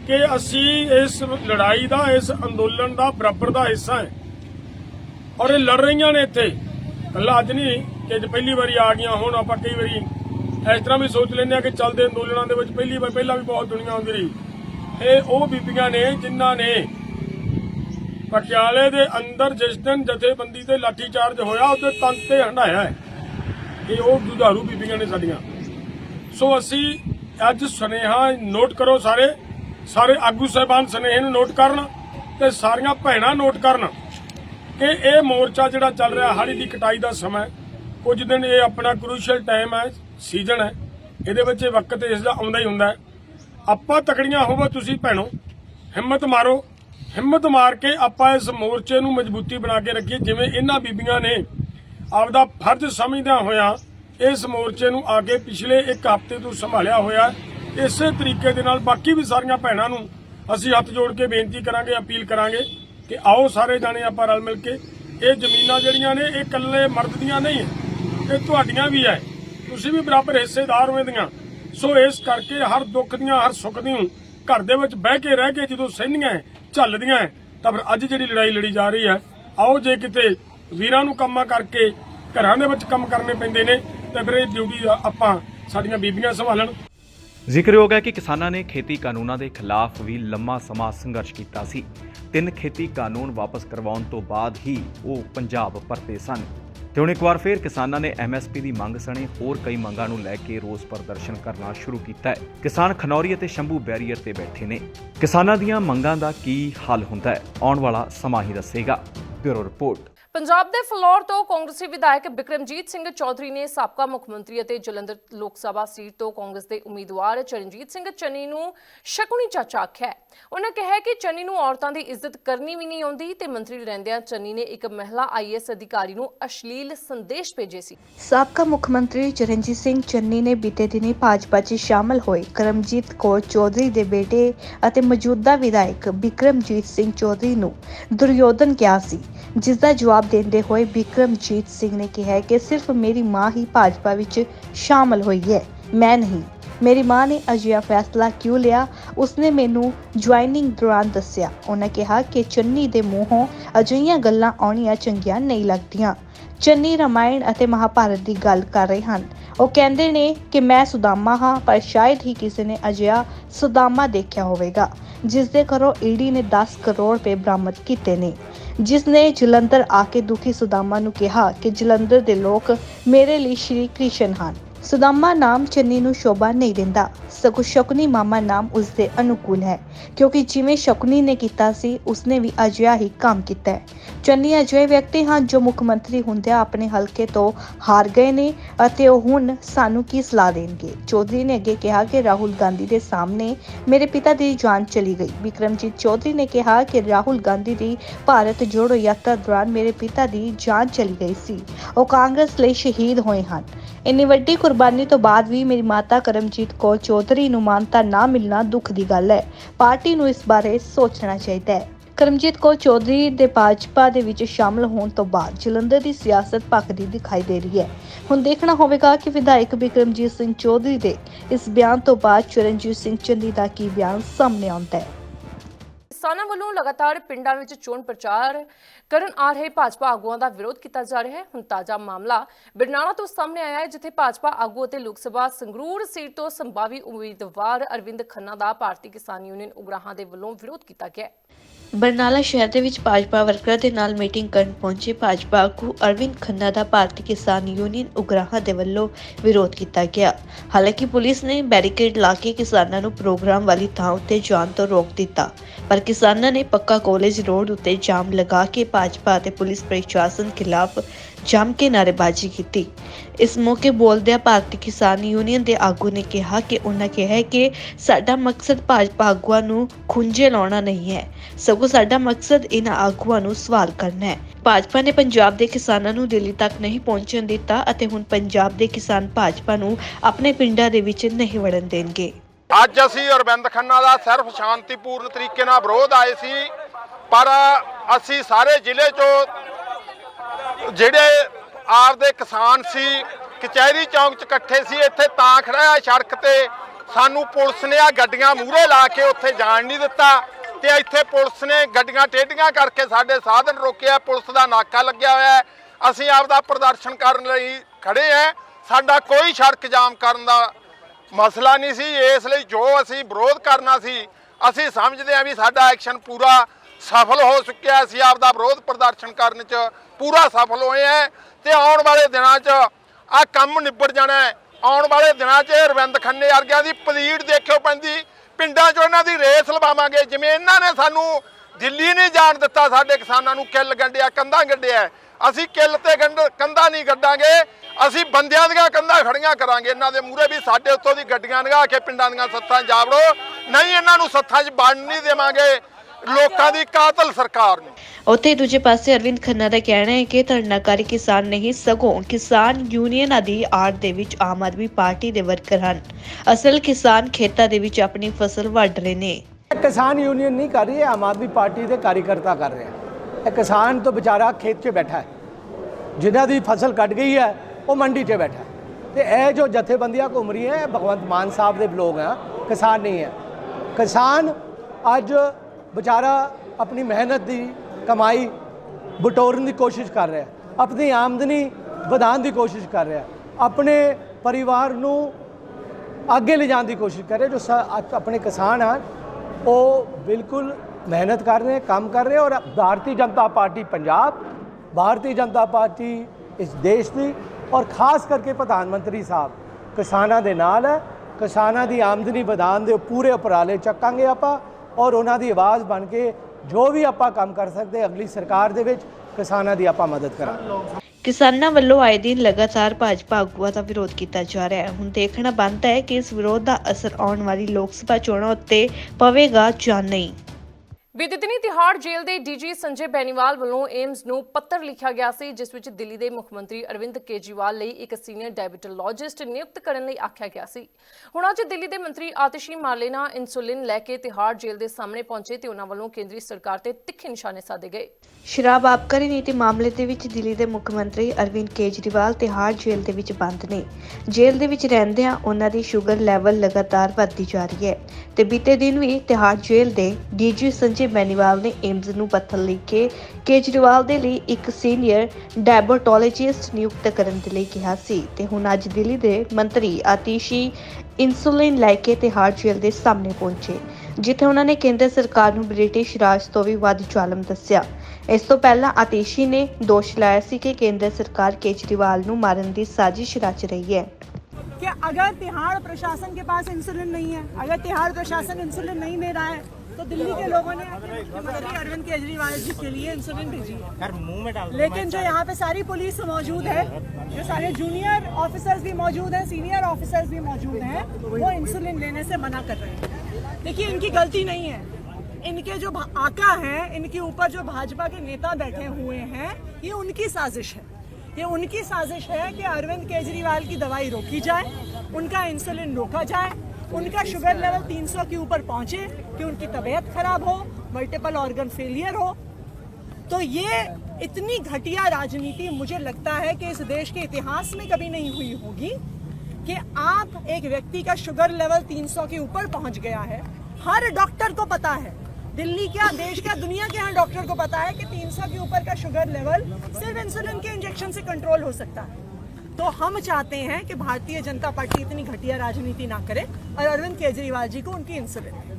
ਕਿ ਅਸੀਂ ਇਸ ਲੜਾਈ ਦਾ, ਇਸ ਅੰਦੋਲਨ ਦਾ ਬਰਾਬਰ ਦਾ ਹਿੱਸਾ ਹੈ। ਔਰ ਇਹ ਲੜ ਰਹੀਆਂ ਨੇ ਇੱਥੇ। ਕੱਲਾ ਅੱਜ ਨਹੀਂ ਕਿ ਪਹਿਲੀ ਵਾਰੀ ਆ ਗਈਆਂ ਹੁਣ, ਆਪਾਂ ਕਈ ਵਾਰੀ ਇਸ ਤਰ੍ਹਾਂ ਵੀ ਸੋਚ ਲੈਂਦੇ ਆ ਕਿ ਚੱਲਦੇ ਅੰਦੋਲਨਾਂ ਦੇ ਵਿੱਚ ਪਹਿਲੀ ਵਾਰ, ਪਹਿਲਾਂ ਵੀ ਬਹੁਤ ਦੁਨੀਆ ਆਉਂਦੀ ਰਹੀ। ਇਹ ਉਹ ਬੀਬੀਆਂ ਨੇ ਜਿਨ੍ਹਾਂ ਨੇ ਪਟਿਆਲੇ ਦੇ ਅੰਦਰ ਜਿਸ ਦਿਨ ਜਥੇਬੰਦੀ ਤੇ ਲਾਠੀਚਾਰਜ ਹੋਇਆ, ਉਹਦੇ ਤਨ ਤੇ ਹੰਡਾਇਆ ਹੈ। ਕਿ ਉਹ ਦੁਧਾਰੂ ਬੀਬੀਆਂ ਨੇ ਸਾਡੀਆਂ। ਸੋ ਅਸੀਂ ਅੱਜ ਸੁਨੇਹਾ ਨੋਟ ਕਰੋ ਸਾਰੇ। ਸਾਰੇ ਆਗੂ ਸਾਹਿਬਾਨ ਸੁਨੇਹੇ ਨੂੰ ਨੋਟ ਕਰਨ ਤੇ ਸਾਰੀਆਂ ਭੈਣਾਂ ਨੋਟ ਕਰਨ ਕਿ ਇਹ ਮੋਰਚਾ ਜਿਹੜਾ ਚੱਲ ਰਿਹਾ ਹਾੜੀ ਦੀ ਕਟਾਈ ਦਾ ਸਮਾਂ ਕੁਝ ਦਿਨ ਇਹ ਆਪਣਾ ਕ੍ਰੂਸ਼ੀਅਲ ਟਾਈਮ ਹੈ ਸੀਜ਼ਨ ਹੈ। ਇਹਦੇ ਵਿੱਚ ਇਹ ਵਕਤ ਇਸ ਦਾ ਆਉਂਦਾ ਹੀ ਹੁੰਦਾ ਹੈ। ਆਪਾਂ ਤਕੜੀਆਂ ਹੋਵੋ ਤੁਸੀਂ ਭੈਣੋ। ਹਿੰਮਤ ਮਾਰੋ। ਹਿੰਮਤ ਮਾਰ ਕੇ ਆਪਾਂ ਇਸ ਮੋਰਚੇ ਨੂੰ ਮਜ਼ਬੂਤੀ ਬਣਾ ਕੇ ਰੱਖੀਏ, ਜਿਵੇਂ ਇਹਨਾਂ ਬੀਬੀਆਂ ਨੇ ਆਪਦਾ ਫਰਜ਼ ਸਮਝਦਿਆਂ ਹੋਇਆਂ ਇਸ ਮੋਰਚੇ ਨੂੰ ਅੱਗੇ ਪਿਛਲੇ ਇੱਕ ਹਫ਼ਤੇ ਤੋਂ ਸੰਭਾਲਿਆ ਹੋਇਆ ਇਸੇ ਤਰੀਕੇ ਦੇ ਨਾਲ ਬਾਕੀ ਵੀ ਸਾਰੀਆਂ ਭੈਣਾਂ ਨੂੰ ਅਸੀਂ ਹੱਥ ਜੋੜ ਕੇ ਬੇਨਤੀ ਕਰਾਂਗੇ ਅਪੀਲ ਕਰਾਂਗੇ ਕਿ ਆਓ ਸਾਰੇ ਜਾਣੇ ਆਪਾਂ ਰਲ ਮਿਲ ਕੇ ਇਹ ਜ਼ਮੀਨਾਂ ਜਿਹੜੀਆਂ ਨੇ ਇਹ ਇਕੱਲੇ ਮਰਦ ਦੀਆਂ ਨਹੀਂ ਇਹ ਤੁਹਾਡੀਆਂ ਵੀ ਹੈ। ਤੁਸੀਂ ਵੀ ਬਰਾਬਰ ਹਿੱਸੇਦਾਰ ਹੋਏ ਦੀਆਂ। ਸੋ ਇਸ ਕਰਕੇ ਹਰ ਦੁੱਖ ਦੀਆਂ ਹਰ ਸੁੱਖ ਦੀਆਂ ਘਰ ਦੇ ਵਿੱਚ ਬਹਿ ਕੇ ਰਹਿ ਕੇ ਜਦੋਂ ਸਹਿੰਦੀਆਂ ਹੈ, ਝੱਲਦੀਆਂ ਹੈ, ਤਾਂ ਫਿਰ ਅੱਜ ਜਿਹੜੀ ਲੜਾਈ ਲੜੀ ਜਾ ਰਹੀ ਹੈ ਆਓ ਜੇ ਕਿਤੇ ਵੀਰਾਂ ਨੂੰ ਕੰਮਾਂ ਕਰਕੇ ਘਰਾਂ ਦੇ ਵਿੱਚ ਕੰਮ ਕਰਨੇ ਪੈਂਦੇ ਨੇ ਤੇ ਫਿਰ ਇਹ ਡਿਊਟੀ ਆਪਾਂ ਸਾਡੀਆਂ ਬੀਬੀਆਂ ਸੰਭਾਲਣ। ਜ਼ਿਕਰਯੋਗ ਹੈ ਕਿ ਕਿਸਾਨਾਂ ਨੇ ਖੇਤੀ ਕਾਨੂੰਨਾਂ ਦੇ ਖਿਲਾਫ ਵੀ ਲੰਮਾ ਸਮਾਂ ਸੰਘਰਸ਼ ਕੀਤਾ ਸੀ। ਤਿੰਨ ਖੇਤੀ ਕਾਨੂੰਨ ਵਾਪਸ ਕਰਵਾਉਣ ਤੋਂ ਬਾਅਦ ਹੀ ਉਹ ਪੰਜਾਬ ਪਰਤੇ ਸਨ। ਤੇ ਹੁਣ ਇੱਕ ਵਾਰ ਫੇਰ ਕਿਸਾਨਾਂ ਨੇ ਐਮਐਸਪੀ ਦੀ ਮੰਗ ਸਣੇ ਹੋਰ ਕਈ ਮੰਗਾਂ ਨੂੰ ਲੈ ਕੇ ਰੋਸ ਪ੍ਰਦਰਸ਼ਨ ਕਰਨਾ ਸ਼ੁਰੂ ਕੀਤਾ ਹੈ। ਕਿਸਾਨ ਖਨੌਰੀ ਅਤੇ ਸ਼ੰਭੂ ਬੈਰੀਅਰ ਤੇ ਬੈਠੇ ਨੇ। ਕਿਸਾਨਾਂ ਦੀਆਂ ਮੰਗਾਂ ਦਾ ਕੀ ਹੱਲ ਹੁੰਦਾ ਹੈ? ਆਉਣ ਵਾਲਾ ਸਮਾਂ ਹੀ ਦੱਸੇਗਾ। Bureau report. ਪੰਜਾਬ ਦੇ ਫਲੋਰ ਤੋਂ ਕਾਂਗਰਸੀ ਵਿਧਾਇਕ ਬਿਕਰਮਜੀਤ ਸਿੰਘ ਚੌਧਰੀ ਨੇ ਸਾਬਕਾ ਮੁੱਖ ਮੰਤਰੀ ਅਤੇ ਜਲੰਧਰ ਲੋਕ ਸਭਾ ਸੀਟ ਤੋਂ ਕਾਂਗਰਸ ਦੇ ਉਮੀਦਵਾਰ ਚਰਨਜੀਤ ਸਿੰਘ ਚੰਨੀ ਨੂੰ ਸ਼ਕੁਨੀ ਚਾਚਾ ਆਖਿਆ ਉਹਨਾਂ ਕਿਹਾ ਕਿ ਚੰਨੀ ਨੂੰ ਔਰਤਾਂ ਦੀ ਇੱਜ਼ਤ ਕਰਨੀ ਵੀ ਨਹੀਂ ਆਉਂਦੀ ਤੇ ਮੰਤਰੀ ਰਹਿੰਦਿਆਂ ਚੰਨੀ ਨੇ ਇੱਕ ਮਹਿਲਾ ਆਈਐਸ ਅਧਿਕਾਰੀ ਨੂੰ ਅਸ਼ਲੀਲ ਸੰਦੇਸ਼ ਭੇਜੇ ਸੀ। ਸਾਬਕਾ ਮੁੱਖ ਮੰਤਰੀ ਚਰਨਜੀਤ ਸਿੰਘ ਚੰਨੀ ਨੇ ਬੀਤੇ ਦਿਨੀ ਭਾਜਪਾ 'ਚ ਸ਼ਾਮਲ ਹੋਏ ਕਰਮਜੀਤ ਕੌਰ ਚੌਧਰੀ ਦੇ ਬੇਟੇ ਅਤੇ ਮੌਜੂਦਾ ਵਿਧਾਇਕ ਬਿਕਰਮਜੀਤ ਸਿੰਘ ਚੌਧਰੀ ਨੂੰ ਦੁਰਯੋਧਨ ਕਿਹਾ ਸੀ। ਜਿਸ ਦਾ ਜਵਾਬ ਦਿੰਦੇ ਹੋਏ ਬਿਕਰਮਜੀਤ ਸਿੰਘ ਨੇ ਕਿਹਾ ਕਿ ਸਿਰਫ ਮੇਰੀ ਮਾਂ ਹੀ ਭਾਜਪਾ ਵਿੱਚ ਸ਼ਾਮਲ ਹੋਈ ਹੈ। ਮੈਂ ਨਹੀਂ। ਮੇਰੀ ਮਾਂ ਨੇ ਅਜਿਹਾ ਫੈਸਲਾ ਕਿਉਂ ਲਿਆ? ਉਸਨੇ ਮੈਨੂੰ ਜੁਆਇਨਿੰਗ ਦੌਰਾਨ ਦੱਸਿਆ। ਉਹਨਾਂ ਕਿਹਾ ਕਿ ਚੰਨੀ ਦੇ ਮੂੰਹੋਂ ਅਜਿਹੀਆਂ ਗੱਲਾਂ ਆਉਣੀਆਂ ਚੰਗੀਆਂ ਨਹੀਂ ਲੱਗਦੀਆਂ। ਚੰਨੀ ਰਾਮਾਇਣ ਅਤੇ ਮਹਾਭਾਰਤ ਦੀ ਗੱਲ ਕਰ ਰਹੇ ਹਨ। ਉਹ ਕਹਿੰਦੇ ਨੇ ਕਿ ਮੈਂ ਸੁਦਾਮਾ ਹਾਂ, ਪਰ ਸ਼ਾਇਦ ਹੀ ਕਿਸੇ ਨੇ ਅਜਿਹਾ ਸੁਦਾਮਾ ਦੇਖਿਆ ਹੋਵੇਗਾ ਜਿਸ ਦੇ ਘਰੋਂ ਈਡੀ ਨੇ 10 ਕਰੋੜ ਰੁਪਏ ਬਰਾਮਦ ਕੀਤੇ ਨੇ। ਜਿਸ ਨੇ ਜਲੰਧਰ ਆ ਕੇ ਦੁਖੀ ਸੁਦਾਮਾ ਨੂੰ ਕਿਹਾ ਕਿ ਜਲੰਧਰ ਦੇ ਲੋਕ ਮੇਰੇ ਲਈ ਸ਼੍ਰੀ ਕ੍ਰਿਸ਼ਨ ਹਨ। ਸੁਦਾਮਾ ਨਾਮ ਚੰਨੀ ਨੂੰ ਸ਼ੋਭਾ ਨਹੀਂ ਦਿੰਦਾ। ਸਗੋਂ ਸ਼ਕੁਨੀ ਮਾਮਾ ਨਾਮ ਉਸ ਦੇ ਅਨੁਕੂਲ ਹੈ। ਕਿਉਂਕਿ ਜਿਵੇਂ ਸ਼ਕੁਨੀ ਨੇ ਕੀਤਾ ਸੀ, ਉਸਨੇ ਵੀ ਅਜਿਹਾ ਹੀ ਕੰਮ ਕੀਤਾ ਹੈ। ਚੰਨੀ ਅਜਿਹੇ ਵਿਅਕਤੀ ਹਨ ਜੋ ਮੁੱਖ ਮੰਤਰੀ ਹੁੰਦਿਆਂ ਆਪਣੇ ਹਲਕੇ ਤੋਂ ਹਾਰ ਗਏ ਨੇ ਅਤੇ ਉਹ ਹੁਣ ਸਾਨੂੰ ਕੀ ਸਲਾਹ ਦੇਣਗੇ? ਚੌਧਰੀ ਨੇ ਅੱਗੇ ਕਿਹਾ ਕਿ ਰਾਹੁਲ ਗਾਂਧੀ ਦੇ ਸਾਹਮਣੇ ਮੇਰੇ ਪਿਤਾ ਦੀ ਜਾਨ ਚਲੀ ਗਈ। ਵਿਕਰਮਜੀਤ ਚੌਧਰੀ ਨੇ ਕਿਹਾ ਕਿ ਰਾਹੁਲ ਗਾਂਧੀ ਦੀ ਭਾਰਤ ਜੋੜੋ ਯਾਤਰਾ ਦੌਰਾਨ ਮੇਰੇ ਪਿਤਾ ਦੀ ਜਾਨ ਚਲੀ ਗਈ ਸੀ। ਉਹ ਕਾਂਗਰਸ ਲਈ ਸ਼ਹੀਦ ਹੋਏ ਹਨ। ਇੰਨੀ ਵੱਡੀ ਕੁਰਬਾਨੀ ਤੋਂ ਬਾਅਦ ਵੀ ਮੇਰੀ ਮਾਤਾ ਕਰਮਜੀਤ ਕੌਰ ਚੌਧਰੀ ਨੂੰ ਮਾਨਤਾ ਨਾ ਮਿਲਣਾ ਦੁੱਖ ਦੀ ਗੱਲ ਹੈ। ਪਾਰਟੀ ਨੂੰ ਇਸ ਬਾਰੇ ਸੋਚਣਾ ਚਾਹੀਦਾ ਹੈ। ਕਰਮਜੀਤ ਕੌਰ ਚੌਧਰੀ ਦੇ ਭਾਜਪਾ ਦੇ ਵਿੱਚ ਸ਼ਾਮਲ ਹੋਣ ਤੋਂ ਬਾਅਦ ਜਲੰਧਰ ਦੀ ਸਿਆਸਤ ਭਖਦੀ ਦਿਖਾਈ ਦੇ ਰਹੀ ਹੈ। ਹੁਣ ਦੇਖਣਾ ਹੋਵੇਗਾ ਕਿ ਵਿਧਾਇਕ ਬਿਕਰਮਜੀਤ ਸਿੰਘ ਚੌਧਰੀ ਦੇ ਇਸ ਬਿਆਨ ਤੋਂ ਬਾਅਦ ਚਰਨਜੀਤ ਸਿੰਘ ਚੰਨੀ ਦਾ ਕੀ ਬਿਆਨ ਸਾਹਮਣੇ ਆਉਂਦਾ ਹੈ। ਕਿਸਾਨਾਂ ਵੱਲੋਂ ਲਗਾਤਾਰ ਪਿੰਡਾਂ ਵਿੱਚ ਚੋਣ ਪ੍ਰਚਾਰ ਕਰਨ ਆ ਰਹੇ ਭਾਜਪਾ ਆਗੂਆਂ ਦਾ ਵਿਰੋਧ ਕੀਤਾ ਜਾ ਰਿਹਾ ਹੈ। ਹੁਣ ਤਾਜ਼ਾ ਮਾਮਲਾ ਬਰਨਾਲਾ ਤੋਂ ਸਾਹਮਣੇ ਆਇਆ ਹੈ, ਜਿੱਥੇ ਭਾਜਪਾ ਆਗੂ ਅਤੇ ਲੋਕ ਸਭਾ ਸੰਗਰੂਰ ਸੀਟ ਤੋਂ ਸੰਭਾਵੀ ਉਮੀਦਵਾਰ ਅਰਵਿੰਦ ਖੰਨਾ ਦਾ ਭਾਰਤੀ ਕਿਸਾਨ ਯੂਨੀਅਨ ਉਗਰਾਹਾਂ ਦੇ ਵੱਲੋਂ ਵਿਰੋਧ ਕੀਤਾ ਗਿਆ ਹੈ। ਬਰਨਾਲਾ ਸ਼ਹਿਰ ਦੇ ਵਿੱਚ ਭਾਜਪਾ ਵਰਕਰਾਂ ਦੇ ਨਾਲ ਮੀਟਿੰਗ ਕਰਨ ਪਹੁੰਚੇ ਭਾਜਪਾ ਆਗੂ ਅਰਵਿੰਦ ਖੰਨਾ ਦਾ ਭਾਰਤੀ ਕਿਸਾਨ ਯੂਨੀਅਨ ਉਗਰਾਹਾਂ ਦੇ ਵੱਲੋਂ ਵਿਰੋਧ ਕੀਤਾ ਗਿਆ। ਹਾਲਾਂਕਿ ਪੁਲਿਸ ਨੇ ਬੈਰੀਕੇਡ ਲਾ ਕੇ ਕਿਸਾਨਾਂ ਨੂੰ ਪ੍ਰੋਗਰਾਮ ਵਾਲੀ ਥਾਂ ਉੱਤੇ ਜਾਣ ਤੋਂ ਰੋਕ ਦਿੱਤਾ, ਪਰ ਕਿਸਾਨਾਂ ਨੇ ਪੱਕਾ ਕਾਲਜ ਰੋਡ ਉੱਤੇ ਜਾਮ ਲਗਾ ਕੇ ਭਾਜਪਾ ਅਤੇ ਪੁਲਿਸ ਪ੍ਰਸ਼ਾਸਨ ਖਿਲਾਫ ਜੰਮ ਕੇ ਨਾਅਰੇਬਾਜ਼ੀ ਕੀਤੀ। ਇਸ ਮੌਕੇ ਬੋਲਦਿਆਂ ਭਾਰਤੀ ਕਿਸਾਨ ਯੂਨੀਅਨ ਦੇ ਆਗੂ ਨੇ ਕਿਹਾ ਕਿ ਉਹਨਾਂ ਕਿਹਾ ਕਿ ਸਾਡਾ ਮਕਸਦ ਭਾਜਪਾ ਆਗੂਆਂ ਨੂੰ ਖੁੰਝੇ ਲਾਉਣਾ ਨਹੀਂ ਹੈ। ਸਗੋਂ ਸਾਡਾ ਮਕਸਦ ਇਹਨਾਂ ਆਗੂਆਂ ਨੂੰ ਸਵਾਲ ਕਰਨਾ ਹੈ। ਭਾਜਪਾ ਨੇ ਪੰਜਾਬ ਦੇ ਕਿਸਾਨਾਂ ਨੂੰ ਦਿੱਲੀ ਤੱਕ ਨਹੀਂ ਪਹੁੰਚਣ ਦਿੱਤਾ ਅਤੇ ਹੁਣ ਪੰਜਾਬ ਦੇ ਕਿਸਾਨ ਭਾਜਪਾ ਨੂੰ ਆਪਣੇ ਪਿੰਡਾਂ ਦੇ ਵਿੱਚ ਨਹੀਂ ਵੜਨ ਦੇਣਗੇ। ਅੱਜ ਅਸੀਂ ਅਰਵਿੰਦ ਖੰਨਾ ਦਾ ਸਿਰਫ ਸ਼ਾਂਤੀਪੂਰਨ ਤਰੀਕੇ ਨਾਲ ਵਿਰੋਧ ਆਏ ਸੀ, ਪਰ ਅਸੀਂ ਸਾਰੇ ਜ਼ਿਲ੍ਹੇ ਚੋਂ ਜਿਹੜੇ ਆਪਦੇ ਕਿਸਾਨ ਸੀ, ਕਚਹਿਰੀ ਚੌਂਕ 'ਚ ਇਕੱਠੇ ਸੀ, ਇੱਥੇ ਤਾਂ ਖੜਾ ਆ ਸੜਕ ਤੇ। ਸਾਨੂੰ ਪੁਲਿਸ ਨੇ ਆ ਗੱਡੀਆਂ ਮੂਹਰੇ ਲਾ ਕੇ ਉੱਥੇ ਜਾਣ ਨਹੀਂ ਦਿੱਤਾ ਤੇ ਇੱਥੇ ਪੁਲਿਸ ਨੇ ਗੱਡੀਆਂ ਟੇਢੀਆਂ ਕਰਕੇ ਸਾਡੇ ਸਾਧਨ ਰੋਕਿਆ, ਪੁਲਿਸ ਦਾ ਨਾਕਾ ਲੱਗਿਆ ਹੋਇਆ ਹੈ। ਅਸੀਂ ਆਪਦਾ ਪ੍ਰਦਰਸ਼ਨ ਕਰਨ ਲਈ ਖੜੇ ਆ ਸਾਡਾ ਕੋਈ ਸੜਕ ਜਾਮ ਕਰਨ ਦਾ ਮਸਲਾ ਨਹੀਂ ਸੀ। ਇਸ ਲਈ ਜੋ ਅਸੀਂ ਵਿਰੋਧ ਕਰਨਾ ਸੀ, ਅਸੀਂ ਸਮਝਦੇ ਹਾਂ ਵੀ ਸਾਡਾ ਐਕਸ਼ਨ ਪੂਰਾ ਸਫਲ ਹੋ ਚੁੱਕਿਆ ਅਸੀਂ ਆਪਦਾ ਵਿਰੋਧ ਪ੍ਰਦਰਸ਼ਨ ਕਰਨ 'ਚ ਪੂਰਾ ਸਫਲ ਹੋਏ ਹੈ ਤੇ ਆਉਣ ਵਾਲੇ ਦਿਨਾਂ 'ਚ ਆ ਕੰਮ ਨਿਬੜ ਜਾਣਾ ਹੈ। ਆਉਣ ਵਾਲੇ ਦਿਨਾਂ 'ਚ ਰਵਿੰਦ ਖੰਨੇ ਵਰਗਿਆਂ ਦੀ ਪਲੀੜ ਦੇਖਿਓ ਪੈਂਦੀ, ਪਿੰਡਾਂ 'ਚ ਇਹਨਾਂ ਦੀ ਰੇਸ ਲਵਾਵਾਂਗੇ। ਜਿਵੇਂ ਇਹਨਾਂ ਨੇ ਸਾਨੂੰ ਦਿੱਲੀ ਨਹੀਂ ਜਾਣ ਦਿੱਤਾ, ਸਾਡੇ ਕਿਸਾਨਾਂ ਨੂੰ ਕਿੱਲ ਗੰਡਿਆ ਕੰਧਾਂ ਗੱਡਿਆ ਅਸੀਂ ਕਿੱਲ ਤੇ ਗੰਢ, ਕੰਧਾਂ ਨਹੀਂ ਗੱਡਾਂਗੇ, ਅਸੀਂ ਬੰਦਿਆਂ ਦੀਆਂ ਕੰਧਾਂ ਖੜੀਆਂ ਕਰਾਂਗੇ। ਇਹਨਾਂ ਦੇ ਮੂਹਰੇ ਵੀ ਸਾਡੇ ਉੱਤੋਂ ਦੀ ਗੱਡੀਆਂ ਲੰਘਾ ਕੇ ਪਿੰਡਾਂ ਦੀਆਂ ਸੱਥਾਂ 'ਚ ਜਾ ਨਹੀਂ ਇਹਨਾਂ ਨੂੰ ਸੱਥਾਂ 'ਚ ਵੜਨ ਨਹੀਂ ਦੇਵਾਂਗੇ। ਲੋਕਾਂ ਦੀ ਕਾਤਲ ਸਰਕਾਰ ਨੂੰ। ਉੱਥੇ ਹੀ ਦੂਜੇ ਪਾਸੇ ਅਰਵਿੰਦ ਖੰਨਾ ਦਾ ਕਹਿਣਾ ਹੈ ਕਿ ਧਰਨਾਕਾਰੀ ਕਿਸਾਨ ਨਹੀਂ ਸਗੋਂ ਕਿਸਾਨ ਯੂਨੀਅਨਾਂ ਦੀ ਆੜ ਦੇ ਵਿੱਚ ਆਮ ਆਦਮੀ ਪਾਰਟੀ ਦੇ ਵਰਕਰ ਹਨ। ਅਸਲ ਕਿਸਾਨ ਖੇਤਾਂ ਦੇ ਵਿੱਚ ਆਪਣੀ ਫਸਲ ਵੱਢ ਰਹੇ ਨੇ। ਕਿਸਾਨ ਯੂਨੀਅਨ ਨਹੀਂ ਕਰ ਰਹੀ ਹੈ ਆਮ ਆਦਮੀ ਪਾਰਟੀ ਦੇ ਕਾਰਜਕਰਤਾ ਕਰ ਰਹੇ। ਹੈ ਇਹ ਕਿਸਾਨ ਤੋਂ ਵਿਚਾਰਾ ਖੇਤ 'ਚ ਬੈਠਾ ਹੈ। ਜਿਨ੍ਹਾਂ ਦੀ ਫਸਲ ਕੱਟ ਗਈ ਹੈ ਉਹ ਮੰਡੀ 'ਚ ਬੈਠਾ ਹੈ। ਤੇ ਇਹ ਜੋ ਜਥੇਬੰਦੀਆਂ ਘੁੰਮ ਰਹੀਆਂ ਇਹ ਭਗਵੰਤ ਮਾਨ ਸਾਹਿਬ ਦੇ ਲੋਕ ਆ ਕਿਸਾਨ ਨਹੀਂ ਹੈ। ਕਿਸਾਨ ਅੱਜ ਵਿਚਾਰਾ ਆਪਣੀ ਮਿਹਨਤ ਦੀ ਕਮਾਈ ਬਟੋਰਨ ਦੀ ਕੋਸ਼ਿਸ਼ ਕਰ ਰਿਹਾ ਆਪਣੀ ਆਮਦਨੀ ਵਧਾਉਣ ਦੀ ਕੋਸ਼ਿਸ਼ ਕਰ ਰਿਹਾ ਆਪਣੇ ਪਰਿਵਾਰ ਨੂੰ ਅੱਗੇ ਲਿਜਾਣ ਦੀ ਕੋਸ਼ਿਸ਼ ਕਰ ਰਿਹਾ ਜੋ ਸ- ਆਪਣੇ ਕਿਸਾਨ ਹਨ, ਉਹ ਬਿਲਕੁਲ ਮਿਹਨਤ ਕਰ ਰਹੇ, ਕੰਮ ਕਰ ਰਹੇ ਔਰ ਭਾਰਤੀ ਜਨਤਾ ਪਾਰਟੀ ਪੰਜਾਬ, ਭਾਰਤੀ ਜਨਤਾ ਪਾਰਟੀ ਇਸ ਦੇਸ਼ ਦੀ ਔਰ ਖਾਸ ਕਰਕੇ ਪ੍ਰਧਾਨ ਮੰਤਰੀ ਸਾਹਿਬ ਕਿਸਾਨਾਂ ਦੇ ਨਾਲ ਹੈ। ਕਿਸਾਨਾਂ ਦੀ ਆਮਦਨੀ ਵਧਾਉਣ ਦੇ ਪੂਰੇ ਉਪਰਾਲੇ ਚੱਕਾਂਗੇ ਆਪਾਂ। ਔਰ ਉਹਨਾਂ ਦੀ ਆਵਾਜ਼ ਬਣ ਕੇ ਜੋ ਵੀ ਆਪਾਂ ਕੰਮ ਕਰ ਸਕਦੇ, ਅਗਲੀ ਸਰਕਾਰ ਦੇ ਵਿੱਚ ਕਿਸਾਨਾਂ ਦੀ ਆਪਾਂ ਮਦਦ ਕਰਾਂਗੇ। ਕਿਸਾਨਾਂ ਵੱਲੋਂ ਆਏ ਦਿਨ ਲਗਾਤਾਰ ਭਾਜਪਾ ਆਗੂਆਂ ਦਾ ਵਿਰੋਧ ਕੀਤਾ ਜਾ ਰਿਹਾ ਹੈ। ਹੁਣ ਦੇਖਣਾ ਬਣਦਾ ਹੈ ਕਿ ਇਸ ਵਿਰੋਧ ਦਾ ਅਸਰ ਆਉਣ ਵਾਲੀ ਲੋਕ ਸਭਾ ਚੋਣਾਂ ਉੱਤੇ ਪਵੇਗਾ ਜਾਂ ਨਹੀਂ। ਬੀਤੇ ਤਿਹਾੜ ਜੇਲ੍ਹ ਦੇ ਡੀਜੀ ਸੰਜੇ ਬੈਨੀਵਾਲ ਵੱਲੋਂ ਏਮਸ ਨੂੰ ਪੱਤਰ ਲਿਖਿਆ ਗਿਆ ਸੀ, ਜਿਸ ਵਿੱਚ ਦਿੱਲੀ ਦੇ ਮੁੱਖ ਮੰਤਰੀ ਅਰਵਿੰਦ ਕੇਜਰੀਵਾਲ ਲਈ ਇੱਕ ਸੀਨੀਅਰ ਡਾਇਬੀਟੋਲੋਜਿਸਟ ਨਿਯੁਕਤ ਕਰਨ ਲਈ ਆਖਿਆ ਗਿਆ ਸੀ। ਹੁਣ ਅੱਜ ਦਿੱਲੀ ਦੇ ਮੰਤਰੀ ਆਤਿਸ਼ੀ ਮਾਰਲੇਨਾ ਇਨਸੂਲਿਨ ਲੈ ਕੇ ਤਿਹਾੜ ਜੇਲ੍ਹ ਦੇ ਸਾਹਮਣੇ ਪਹੁੰਚੇ ਤੇ ਉਹਨਾਂ ਵੱਲੋਂ ਕੇਂਦਰੀ ਸਰਕਾਰ ਤੇ ਤਿੱਖੇ ਨਿਸ਼ਾਨੇ ਸਾਧੇ ਗਏ। ਸ਼ਰਾਬ ਆਬਕਾਰੀ ਨੀਤੀ ਮਾਮਲੇ ਦੇ ਵਿੱਚ ਦਿੱਲੀ ਦੇ ਮੁੱਖ ਮੰਤਰੀ ਅਰਵਿੰਦ ਕੇਜਰੀਵਾਲ ਤਿਹਾੜ ਜੇਲ੍ਹ ਦੇ ਵਿੱਚ ਬੰਦ ਨੇ। ਜੇਲ੍ਹ ਦੇ ਵਿੱਚ ਰਹਿੰਦਿਆਂ ਉਹਨਾਂ ਦੀ ਸ਼ੂਗਰ ਲੈਵਲ ਲਗਾਤਾਰ ਵੱਧਦੀ ਜਾ ਰਹੀ ਹੈ ਤੇ ਬੀਤੇ ਦਿਨ ਵੀ ਤਿਹਾੜ ਜੇਲ੍ਹ ਦੇ ਡੀਜੀ ਸੰਜੇ ਬੈਨੀਵਾਲ ਨੇ ਏਮਜ਼ ਨੂੰ ਪੱਤਰ ਲਿਖ ਕੇ ਕੇਜਰੀਵਾਲ ਦੇ ਲਈ ਇੱਕ ਸੀਨੀਅਰ ਡਾਇਬਟੋਲੋਜਿਸਟ ਨਿਯੁਕਤ ਕਰਨ ਦੇ ਲਈ ਕਿਹਾ ਸੀ ਤੇ ਹੁਣ ਅੱਜ ਦਿੱਲੀ ਦੇ ਮੰਤਰੀ ਆਤੀਸ਼ੀ ਇਨਸੂਲਿਨ ਲੈ ਕੇ ਤਿਹਾੜ ਜੇਲ੍ਹ ਦੇ ਸਾਹਮਣੇ ਪਹੁੰਚੇ ਜਿੱਥੇ ਉਹਨਾਂ ਨੇ ਕੇਂਦਰ ਸਰਕਾਰ ਨੂੰ ਬ੍ਰਿਟਿਸ਼ ਰਾਜ ਤੋਂ ਵੀ ਵੱਧ ਜ਼ਾਲਮ ਦੱਸਿਆ ਇਸ ਤੋਂ ਪਹਿਲਾਂ ਆਤੀਸ਼ੀ ਨੇ ਦੋਸ਼ ਲਾਇਆ ਸੀ ਕਿ ਕੇਂਦਰ ਸਰਕਾਰ ਕੇਜਰੀਵਾਲ ਨੂੰ ਮਾਰਨ ਦੀ ਸਾਜ਼ਿਸ਼ ਰਚ ਰਹੀ ਹੈ कि अगर तिहाड़ प्रशासन के पास इंसुलिन नहीं है अगर तिहाड़ प्रशासन इंसुलिन नहीं दे रहा है तो दिल्ली के लोगों ने मुख्यमंत्री अरविंद केजरीवाल जी के लिए इंसुलिन भेजी है। लेकिन जो यहाँ पे सारी पुलिस मौजूद है जो सारे जूनियर ऑफिसर्स भी मौजूद हैं सीनियर ऑफिसर्स भी मौजूद हैं वो इंसुलिन लेने से मना कर रहे हैं। देखिए इनकी गलती नहीं है। इनके जो आका हैं इनके ऊपर जो भाजपा के नेता बैठे हुए हैं ये उनकी साजिश है। ये उनकी साजिश है कि अरविंद केजरीवाल की दवाई रोकी जाए उनका इंसुलिन रोका जाए उनका शुगर लेवल 300 के ऊपर पहुँचे कि उनकी तबीयत खराब हो मल्टीपल ऑर्गन फेलियर हो। तो ये इतनी घटिया राजनीति मुझे लगता है कि इस देश के इतिहास में कभी नहीं हुई होगी कि आप एक व्यक्ति का शुगर लेवल 300 के ऊपर पहुँच गया है। हर डॉक्टर को पता है। दिल्ली क्या देश क्या दुनिया के हर डॉक्टर को पता है कि 300 के ऊपर का शुगर लेवल सिर्फ़ इंसुलिन के इंजेक्शन से कंट्रोल हो सकता है। तो हम चाहते हैं कि भारतीय जनता पार्टी इतनी घटिया राजनीति ना करे और अरविंद केजरीवाल जी को उनकी इंसुलिन दे।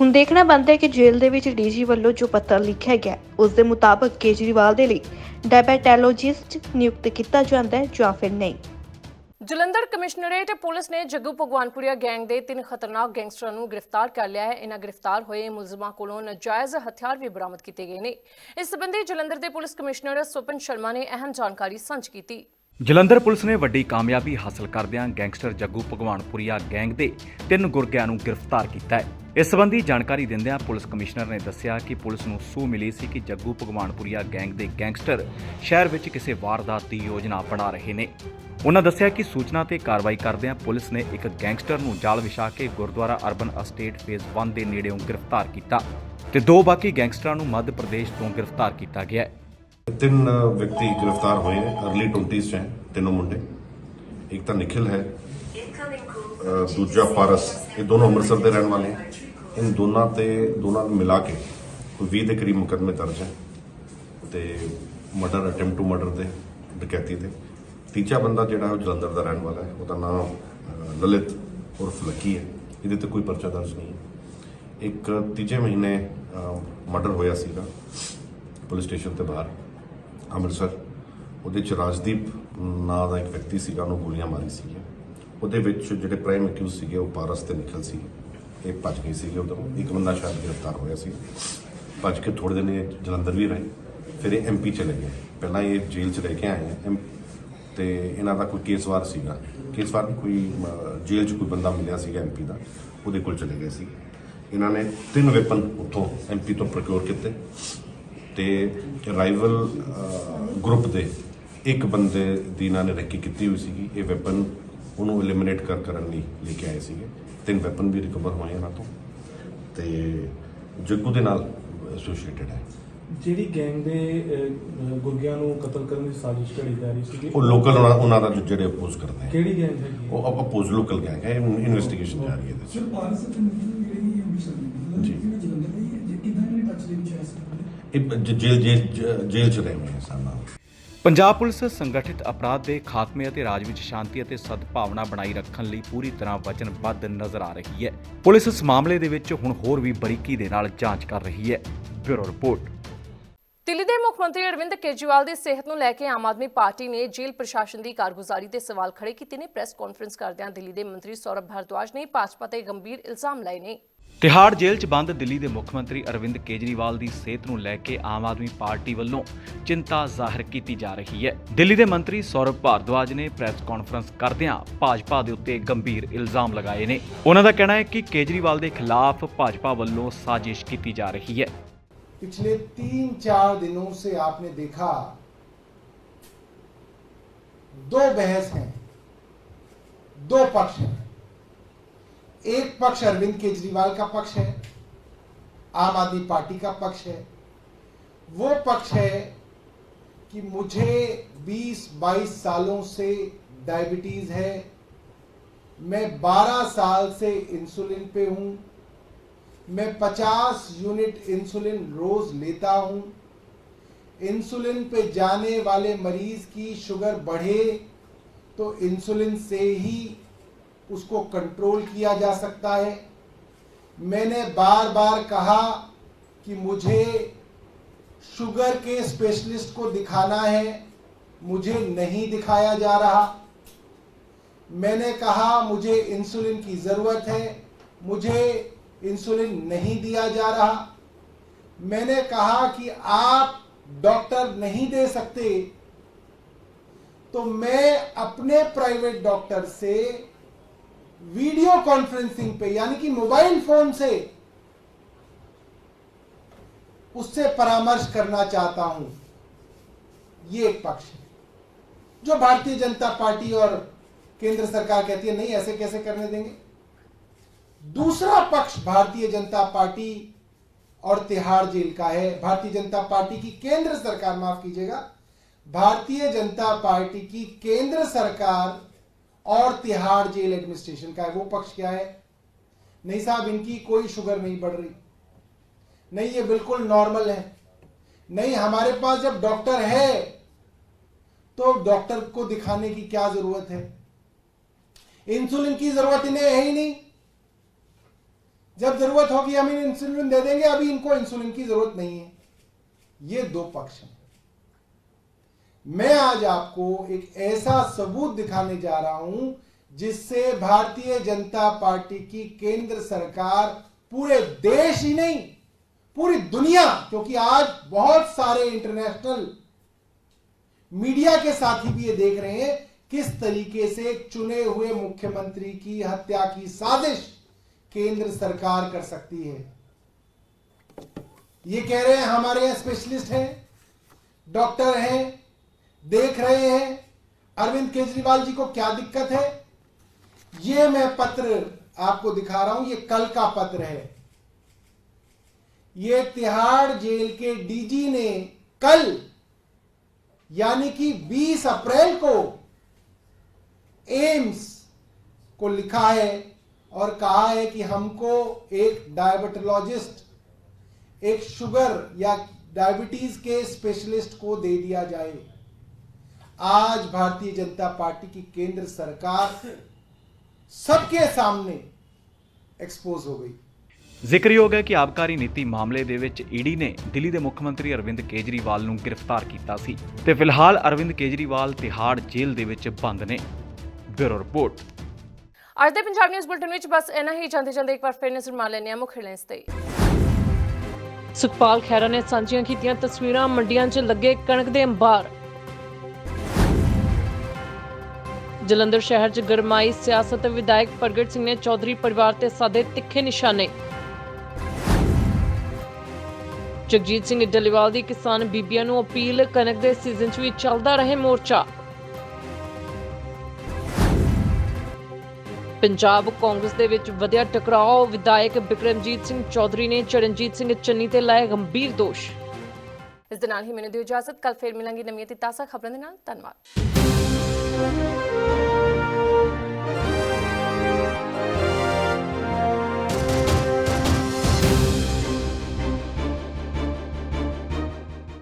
ਹੁਣ ਦੇਖਣਾ ਬਣਦਾ ਹੈ ਕਿ ਜੇਲ੍ਹ ਦੇ ਵਿੱਚ ਡੀਜੀ ਵੱਲੋਂ ਜੋ ਪੱਤਰ ਲਿਖਿਆ ਗਿਆ ਹੈ, ਉਸ ਦੇ ਮੁਤਾਬਕ ਕੇਜਰੀਵਾਲ ਦੇ ਲਈ ਡਾਇਬੈਟੋਲੋਜਿਸਟ ਨਿਯੁਕਤ ਕੀਤਾ ਜਾਂਦਾ ਹੈ ਜਾਂ ਫਿਰ ਨਹੀਂ ਜਲੰਧਰ ਕਮਿਸ਼ਨਰੇਟ ਪੁਲਿਸ ਨੇ ਜੱਗੂ ਭਗਵਾਨਪੁਰੀਆ ਗੈਂਗ ਦੇ ਤਿੰਨ ਖਤਰਨਾਕ ਗੈਂਗਸਟਰਾਂ ਨੂੰ ਗ੍ਰਿਫਤਾਰ ਕਰ ਲਿਆ ਹੈ ਇਹਨਾਂ ਗ੍ਰਿਫਤਾਰ ਹੋਏ ਮੁਲਜ਼ਮਾਂ ਕੋਲੋਂ ਨਾਜਾਇਜ਼ ਹਥਿਆਰ ਵੀ ਬਰਾਮਦ ਕੀਤੇ ਗਏ ਨੇ ਇਸ ਸੰਬੰਧੀ ਜਲੰਧਰ ਦੇ ਪੁਲਿਸ ਕਮਿਸ਼ਨਰ ਸੁਪਨ ਸ਼ਰਮਾ ਨੇ ਅਹਿਮ ਜਾਣਕਾਰੀ ਸਾਂਝੀ ਕੀਤੀ ਜਲੰਧਰ ਪੁਲਿਸ ਨੇ ਵੱਡੀ ਕਾਮਯਾਬੀ ਹਾਸਲ ਕਰਦਿਆਂ ਗੈਂਗਸਟਰ ਜੱਗੂ ਭਗਵਾਨਪੁਰੀਆ ਗੈਂਗ ਦੇ ਤਿੰਨ ਗੁਰਗਿਆਂ ਨੂੰ ਗ੍ਰਿਫਤਾਰ ਕੀਤਾ ਹੈ। ਇਸ ਸੰਬੰਧੀ ਜਾਣਕਾਰੀ ਦਿੰਦਿਆਂ ਪੁਲਿਸ ਕਮਿਸ਼ਨਰ ਨੇ ਦੱਸਿਆ ਕਿ ਪੁਲਿਸ ਨੂੰ ਸੂਹ ਮਿਲੀ ਸੀ ਕਿ ਜੱਗੂ ਭਗਵਾਨਪੁਰੀਆ ਗੈਂਗ ਦੇ ਗੈਂਗਸਟਰ ਸ਼ਹਿਰ ਵਿੱਚ ਕਿਸੇ ਵਾਰਦਾਤ ਦੀ ਯੋਜਨਾ ਬਣਾ ਰਹੇ ਨੇ। ਉਹਨਾਂ ਦੱਸਿਆ ਕਿ ਸੂਚਨਾ ਤੇ ਕਾਰਵਾਈ ਕਰਦਿਆਂ ਪੁਲਿਸ ਨੇ ਇੱਕ ਗੈਂਗਸਟਰ ਨੂੰ ਜਾਲ ਵਿਛਾ ਕੇ ਗੁਰਦੁਆਰਾ ਅਰਬਨ ਅਸਟੇਟ ਫੇਜ਼ 1 ਦੇ ਨੇੜਿਓਂ ਗ੍ਰਿਫਤਾਰ ਕੀਤਾ ਤੇ ਦੋ ਬਾਕੀ ਗੈਂਗਸਟਰਾਂ ਨੂੰ ਮੱਧ ਪ੍ਰਦੇਸ਼ ਤੋਂ ਗ੍ਰਿਫਤਾਰ ਕੀਤਾ ਗਿਆ ਹੈ। ਤਿੰਨ ਵਿਅਕਤੀ ਗ੍ਰਿਫਤਾਰ ਹੋਏ ਹੈ अर्ਲੀ 20s ਚ ਹੈ ਤਿੰਨੋਂ ਮੁੰਡੇ। ਇੱਕ ਤਾਂ ਨਿਖਿਲ ਹੈ ਦੂਜਾ ਪਾਰਸ ਇਹ ਦੋਨੋਂ ਅੰਮ੍ਰਿਤਸਰ ਦੇ ਰਹਿਣ ਵਾਲੇ ਹੈ ਇਨ ਦੋਨਾਂ ਤੇ, ਦੋਨਾਂ ਨੂੰ ਮਿਲਾ ਕੇ ਕੋਈ 20 ਦੇ ਕਰੀਬ ਮੁਕੱਦਮੇ ਦਰਜ ਹੈ ਤੇ ਮਰਡਰ ਅਟੈਂਪਟ ਟੂ ਮਰਡਰ ਦੇ ਡਕੈਤੀ ਦੇ। ਤੀਜਾ ਬੰਦਾ ਜਿਹੜਾ ਉਹ ਜਲੰਧਰ ਦਾ ਰਹਿਣ ਵਾਲਾ ਹੈ, ਉਹਦਾ ਨਾਮ ਲਲਿਤ ਉਰਫ ਲੱਕੀ ਹੈ। ਇਹਦੇ ਤੇ ਕੋਈ ਪਰਚਾ ਦਰਜ ਨਹੀਂ ਹੈ। ਇੱਕ ਤੀਜੇ ਮਹੀਨੇ ਮਰਡਰ ਹੋਇਆ ਸੀਗਾ, ਪੁਲਿਸ ਸਟੇਸ਼ਨ ਤੇ ਬਾਹਰ। ਅੰਮ੍ਰਿਤਸਰ। ਉਹਦੇ ਚ ਰਾਜਦੀਪ ਨਾਂ ਦਾ ਇੱਕ ਵਿਅਕਤੀ ਸੀਗਾ, ਉਹਨੂੰ ਗੋਲੀਆਂ ਮਾਰੀ ਸੀਗੀਆਂ। ਉਹਦੇ ਵਿੱਚ ਜਿਹੜੇ ਪ੍ਰਾਈਮ ਅਕਿਊਜ਼ ਸੀਗੇ, ਉਹ ਪਾਰਸ ਤੇ ਨਿਕਲ ਸੀ। ਇਹ ਭੱਜ ਗਏ ਸੀਗੇ ਉਦੋਂ ਇੱਕ ਬੰਦਾ ਸ਼ਾਇਦ ਗ੍ਰਿਫਤਾਰ ਹੋਇਆ ਸੀ। ਭੱਜ ਕੇ ਥੋੜੇ ਦਿਨ ਇਹ ਜਲੰਧਰ ਵੀ ਰਹੇ, ਫਿਰ ਇਹ ਐਮਪੀ ਚਲੇ ਗਏ। ਪਹਿਲਾਂ ਇਹ ਜੇਲ੍ਹ ਚ ਰਹਿ ਕੇ ਆਏ ਹੈ ਤੇ ਇਹਨਾਂ ਦਾ ਕੋਈ ਕੇਸਵਾਰ ਸੀਗਾ। ਕੇਸਵਾਰ ਨਹੀਂ ਕੋਈ ਜੇਲ੍ਹ ਚ ਕੋਈ ਬੰਦਾ ਮਿਲਿਆ ਸੀਗਾ ਐਮਪੀ ਦਾ, ਉਹਦੇ ਕੋਲ ਚਲੇ ਗਏ ਸੀ। ਇਹਨਾਂ ਨੇ ਤਿੰਨ ਵੈਪਨ ਉੱਥੋਂ ਐਮਪੀ ਤੋਂ ਪ੍ਰੋਕਿਉਰ ਕੀਤੇ। ਤੇ ਰਾਈਵਲ ਗਰੁੱਪ ਦੇ ਇੱਕ ਬੰਦੇ ਦੀ ਇਹਨਾਂ ਨੇ ਰੈਕੀ ਕੀਤੀ ਹੋਈ ਸੀਗੀ। ਇਹ ਵੈਪਨ ਉਹਨੂੰ ਐਲੀਮੀਨੇਟ ਕਰ ਕਰਨ ਲਈ ਲੈ ਕੇ ਆਏ ਸੀਗੇ। ਤਿੰਨ ਵੈਪਨ ਵੀ ਰਿਕਵਰ ਹੋਏ ਇਹਨਾਂ ਤੋਂ। ਤੇ ਜੱਗੂ ਦੇ ਨਾਲ ਐਸੋਸੀਏਟਡ ਹੈ। ਜਿਹੜੀ ਗੈਂਗ ਦੇ ਗੁਰਗਿਆਂ ਨੂੰ ਕਤਲ ਕਰਨ ਦੀ ਸਾਜ਼ਿਸ਼ ਘੜੀ ਜਾ ਰਹੀ ਸੀਗੀ ਉਹ ਲੋਕਲ ਉਹਨਾਂ ਦਾ ਜਿਹੜੇ ਅਪੋਜ਼ ਕਰਦੇ ਹੈ ਕਿਹੜੀ ਗੈਂਗ ਹੈ? ਉਹ ਅਪੋਜ਼ ਲੋਕਲ ਗੈਂਗ ਹੈ। ਇਨਵੈਸਟੀਗੇਸ਼ਨ ਜਾ ਰਹੀ ਹੈ ਇਹਦੇ ਦੀ ਜੀ। ਇਹ ਜ- ਜੇਲ੍ਹ ਜੇਲ੍ਹ ਜੇਲ੍ਹ ਚ ਰਹੇ ਹੋਏ ਸਨ ਨਾਲ। ਪੰਜਾਬ ਪੁਲਿਸ ਸੰਗਠਿਤ ਅਪਰਾਧ ਦੇ ਖਾਤਮੇ ਅਤੇ ਰਾਜ ਵਿੱਚ ਸ਼ਾਂਤੀ ਅਤੇ ਸਦਭਾਵਨਾ ਬਣਾਈ ਰੱਖਣ ਲਈ ਪੂਰੀ ਤਰ੍ਹਾਂ ਵਚਨਬੱਧ ਨਜ਼ਰ ਆ ਰਹੀ ਹੈ। ਪੁਲਿਸ ਇਸ ਮਾਮਲੇ ਦੇ ਵਿੱਚ ਹੁਣ ਹੋਰ ਵੀ ਬਰੀਕੀ ਦੇ ਨਾਲ ਜਾਂਚ ਕਰ ਰਹੀ ਹੈ। Bureau report. ਦਿੱਲੀ ਦੇ ਮੁੱਖ ਮੰਤਰੀ ਅਰਵਿੰਦ ਕੇਜਰੀਵਾਲ ਦੀ ਸਿਹਤ ਨੂੰ ਲੈ ਕੇ ਆਮ ਆਦਮੀ ਪਾਰਟੀ ਨੇ ਜੇਲ੍ਹ ਪ੍ਰਸ਼ਾਸਨ ਦੀ ਕਾਰਗੁਜ਼ਾਰੀ ਤੇ ਸਵਾਲ ਖੜੇ ਕੀਤੇ ਨੇ। ਪ੍ਰੈਸ ਕਾਨਫਰੰਸ ਕਰਦਿਆਂ ਦਿੱਲੀ ਦੇ ਮੰਤਰੀ ਸੌਰਭ ਭਾਰਦਵਾਜ ਨੇ ਭਾਜਪਾ ਤੇ ਗੰਭੀਰ ਇਲਜ਼ਾਮ ਲਾਏ ਨੇ। ਤਿਹਾੜ ਜੇਲ੍ਹ 'ਚ ਬੰਦ ਦਿੱਲੀ ਦੇ ਮੁੱਖ ਮੰਤਰੀ ਅਰਵਿੰਦ ਕੇਜਰੀਵਾਲ ਦੀ ਸਿਹਤ ਨੂੰ ਲੈ ਕੇ ਆਮ ਆਦਮੀ ਪਾਰਟੀ ਵੱਲੋਂ ਚਿੰਤਾ ਜ਼ਾਹਰ ਕੀਤੀ ਜਾ ਰਹੀ ਹੈ ਦਿੱਲੀ ਦੇ ਮੰਤਰੀ ਸੌਰਭ ਭਾਰਦਵਾਜ ਨੇ ਪ੍ਰੈਸ ਕਾਨਫਰੰਸ ਕਰਦਿਆਂ ਭਾਜਪਾ ਦੇ ਉੱਤੇ ਗੰਭੀਰ ਇਲਜ਼ਾਮ ਲਗਾਏ ਨੇ ਉਹਨਾਂ ਦਾ ਕਹਿਣਾ ਹੈ ਕਿ ਕੇਜਰੀਵਾਲ ਦੇ ਖਿਲਾਫ ਭਾਜਪਾ ਵੱਲੋਂ ਸਾਜ਼ਿਸ਼ ਕੀਤੀ ਜਾ ਰਹੀ ਹੈ पिछले तीन चार दिनों से आपने देखा दो बहस हैं दो पक्ष हैं एक पक्ष अरविंद केजरीवाल का पक्ष है, आम आदमी पार्टी का पक्ष है। वो पक्ष है कि मुझे 20-22 सालों से डायबिटीज़ है, मैं 12 साल से इंसुलिन पे हूँ, मैं 50 यूनिट इंसुलिन रोज लेता हूँ। इंसुलिन पे जाने वाले मरीज़ की शुगर बढ़े तो इंसुलिन से ही उसको कंट्रोल किया जा सकता है। मैंने बार बार कहा कि मुझे शुगर के स्पेशलिस्ट को दिखाना है। मुझे नहीं दिखाया जा रहा। मैंने कहा, मुझे इंसुलिन की ज़रूरत है। मुझे इंसुलिन नहीं दिया जा रहा। मैंने कहा कि आप डॉक्टर नहीं दे सकते तो मैं अपने प्राइवेट डॉक्टर से वीडियो कॉन्फ्रेंसिंग पे, यानी कि मोबाइल फ़ोन से उससे परामर्श करना चाहता हूँ। ये एक पक्ष है। जो भारतीय जनता पार्टी और केंद्र सरकार कहती है, नहीं, ऐसे कैसे करने देंगे? दूसरा पक्ष भारतीय जनता पार्टी और तिहाड़ जेल का है। भारतीय जनता पार्टी की केंद्र सरकार, माफ़ कीजिएगा, भारतीय जनता पार्टी की केंद्र सरकार और तिहाड़ जेल एडमिनिस्ट्रेशन का है, वो पक्ष क्या है? नहीं साहब, इनकी कोई शुगर नहीं बढ़ रही। नहीं, ये बिल्कुल नॉर्मल है। नहीं, हमारे पास जब डॉक्टर है तो डॉक्टर को दिखाने की क्या ज़रूरत है? इंसुलिन की ज़रूरत इन्हें है ही नहीं। जब ज़रूरत होगी, हम इन इंसुलिन दे देंगे, अभी इनको इंसुलिन की ज़रूरत नहीं है। ये दो पक्ष हैं। मैं आज आपको एक ऐसा सबूत दिखाने जा रहा हूँ, जिससे भारतीय जनता पार्टी की केंद्र सरकार पूरे देश ही नहीं, पूरी दुनिया, क्योंकि आज बहुत सारे इंटरनेशनल मीडिया के साथी भी ये देख रहे हैं, किस तरीके से चुने हुए मुख्यमंत्री की हत्या की साजिश केंद्र सरकार कर सकती है। ये कह रहे हैं, हमारे यहाँ स्पेशलिस्ट हैं डॉक्टर हैं देख रहे हैं। अरविंद केजरीवाल जी को क्या दिक्कत है? ये मैं पत्र आपको दिखा रहा हूँ, ये कल का पत्र है। ये तिहाड़ जेल के डीजी ने कल, यानी कि 20 अप्रैल को एम्स को लिखा है और कहा है कि हमको एक डायबिटोलॉजिस्ट, एक शुगर या डायबिटीज़ के स्पेशलिस्ट को दे दिया जाए। आज भारतीय जनता पार्टी की केंद्र सरकार सबके सामने एक्सपोज हो गई ਜ਼ਿਕਰਯੋਗ ਹੈ ਕਿ ਆਬਕਾਰੀ ਨੀਤੀ ਮਾਮਲੇ ਦੇ ਵਿੱਚ ਈਡੀ ਨੇ ਦਿੱਲੀ ਦੇ ਮੁੱਖ ਮੰਤਰੀ ਅਰਵਿੰਦ ਕੇਜਰੀਵਾਲ ਨੂੰ ਗ੍ਰਿਫਤਾਰ ਕੀਤਾ ਸੀ ਤੇ ਫਿਲਹਾਲ ਅਰਵਿੰਦ ਕੇਜਰੀਵਾਲ ਤਿਹਾੜ ਜੇਲ੍ਹ ਦੇ ਵਿੱਚ ਬੰਦ ਨੇ ਬਿਊਰੋ ਰਿਪੋਰਟ ਅੱਜ ਦੇ ਪੰਜਾਬ ਨਿਊਜ਼ ਬੁਲਟਨ ਵਿੱਚ ਬਸ ਇੰਨਾ ਹੀ ਜਾਂਦੇ ਜਾਂਦੇ ਇੱਕ ਵਾਰ ਫਿਰ ਨਜ਼ਰ ਮਾਰ ਲੈਂਦੇ ਹਾਂ ਮੁੱਖ ਹੈਡਲਾਈਨਸ ਤੇ ਸੁਖਪਾਲ ਖਹਿਰਾ ਨੇ ਸਾਂਝੀਆਂ ਕੀਤੀਆਂ ਤਸਵੀਰਾਂ ਮੰਡੀਆਂ 'ਚ ਲੱਗੇ ਕਣਕ ਦੇ ਅੰਬਾਰ ਜਲੰਧਰ ਸ਼ਹਿਰ 'ਚ ਗਰਮਾਈ, ਸਿਆਸਤ ਵਿਧਾਇਕ ਪ੍ਰਗਟ ਸਿੰਘ ਨੇ ਚੌਧਰੀ ਪਰਿਵਾਰ ਤੇ ਸਾਦੇ ਤਿੱਖੇ ਨਿਸ਼ਾਨੇ। ਜਗਜੀਤ ਸਿੰਘ ਡੱਲੇਵਾਲ ਦੀ ਕਿਸਾਨ ਬੀਬੀਆਂ ਨੂੰ ਅਪੀਲ, ਕਣਕ ਦੇ ਸੀਜ਼ਨ 'ਚ ਵੀ ਚੱਲਦਾ ਰਹੇ ਮੋਰਚਾ। ਪੰਜਾਬ ਕਾਂਗਰਸ ਦੇ ਵਿੱਚ ਵਧਿਆ ਟਕਰਾਓ, ਵਿਧਾਇਕ ਬਿਕਰਮਜੀਤ ਸਿੰਘ ਚੌਧਰੀ ਨੇ ਚਰਨਜੀਤ ਸਿੰਘ ਚੰਨੀ ਤੇ ਲਾਇਆ ਗੰਭੀਰ ਦੋਸ਼। ਇਸ ਦੇ ਨਾਲ ਹੀ ਮੈਨੂੰ ਦਿਓ ਇਜਾਜ਼ਤ ਕੱਲ ਫੇਰ ਮਿਲਾਂਗੇ ਨਵੀਆਂ ਤੇ ਤਾਜ਼ਾ ਖਬਰਾਂ ਦੇ ਨਾਲ। ਧੰਨਵਾਦ।